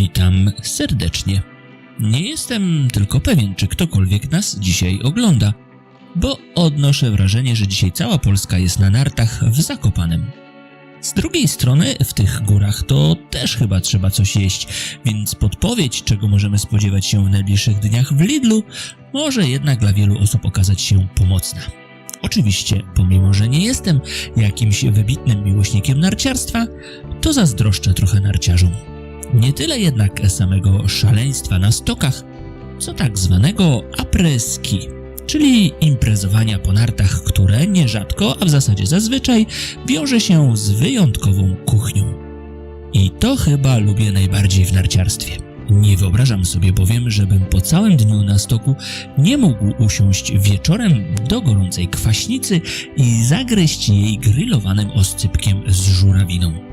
Witam serdecznie. Nie jestem tylko pewien, czy ktokolwiek nas dzisiaj ogląda, bo odnoszę wrażenie, że dzisiaj cała Polska jest na nartach w Zakopanem. Z drugiej strony, w tych górach to też chyba trzeba coś jeść, więc podpowiedź, czego możemy spodziewać się w najbliższych dniach w Lidlu, może jednak dla wielu osób okazać się pomocna. Oczywiście, pomimo że nie jestem jakimś wybitnym miłośnikiem narciarstwa, to zazdroszczę trochę narciarzom. Nie tyle jednak samego szaleństwa na stokach, co tak zwanego après-ski, czyli imprezowania po nartach, które nierzadko, a w zasadzie zazwyczaj, wiąże się z wyjątkową kuchnią. I to chyba lubię najbardziej w narciarstwie. Nie wyobrażam sobie bowiem, żebym po całym dniu na stoku nie mógł usiąść wieczorem do gorącej kwaśnicy i zagryźć jej grillowanym oscypkiem z żurawiną.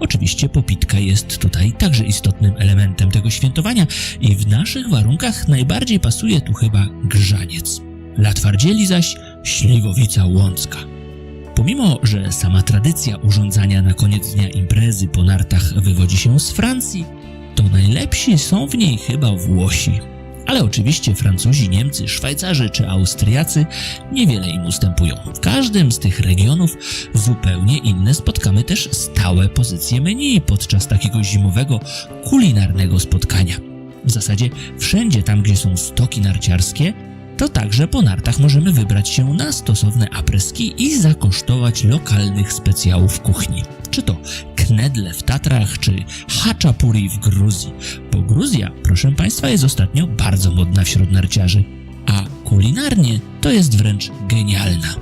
Oczywiście popitka jest tutaj także istotnym elementem tego świętowania i w naszych warunkach najbardziej pasuje tu chyba grzaniec. Dla twardzieli zaś śliwowica łącka. Pomimo, że sama tradycja urządzania na koniec dnia imprezy po nartach wywodzi się z Francji, to najlepsi są w niej chyba Włosi. Ale oczywiście Francuzi, Niemcy, Szwajcarzy czy Austriacy niewiele im ustępują. W każdym z tych regionów zupełnie inne spotkamy też stałe pozycje menu podczas takiego zimowego, kulinarnego spotkania. W zasadzie wszędzie tam, gdzie są stoki narciarskie, to także po nartach możemy wybrać się na stosowne apreski i zakosztować lokalnych specjałów kuchni. Czy to knedle w Tatrach, czy haczapuri w Gruzji. Bo Gruzja, proszę Państwa, jest ostatnio bardzo modna wśród narciarzy, a kulinarnie to jest wręcz genialna.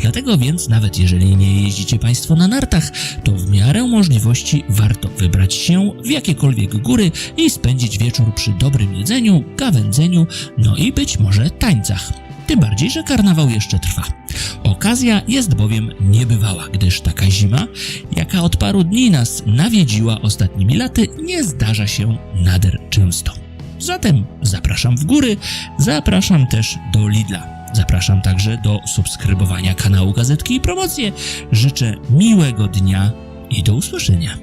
Dlatego więc, nawet jeżeli nie jeździcie Państwo na nartach, to w miarę możliwości warto wybrać się w jakiekolwiek góry i spędzić wieczór przy dobrym jedzeniu, gawędzeniu, no i być może tańcach. Tym bardziej, że karnawał jeszcze trwa. Okazja jest bowiem niebywała, gdyż taka zima, jaka od paru dni nas nawiedziła ostatnimi laty, nie zdarza się nader często. Zatem zapraszam w góry, zapraszam też do Lidla. Zapraszam także do subskrybowania kanału Gazetki i Promocje. Życzę miłego dnia i do usłyszenia.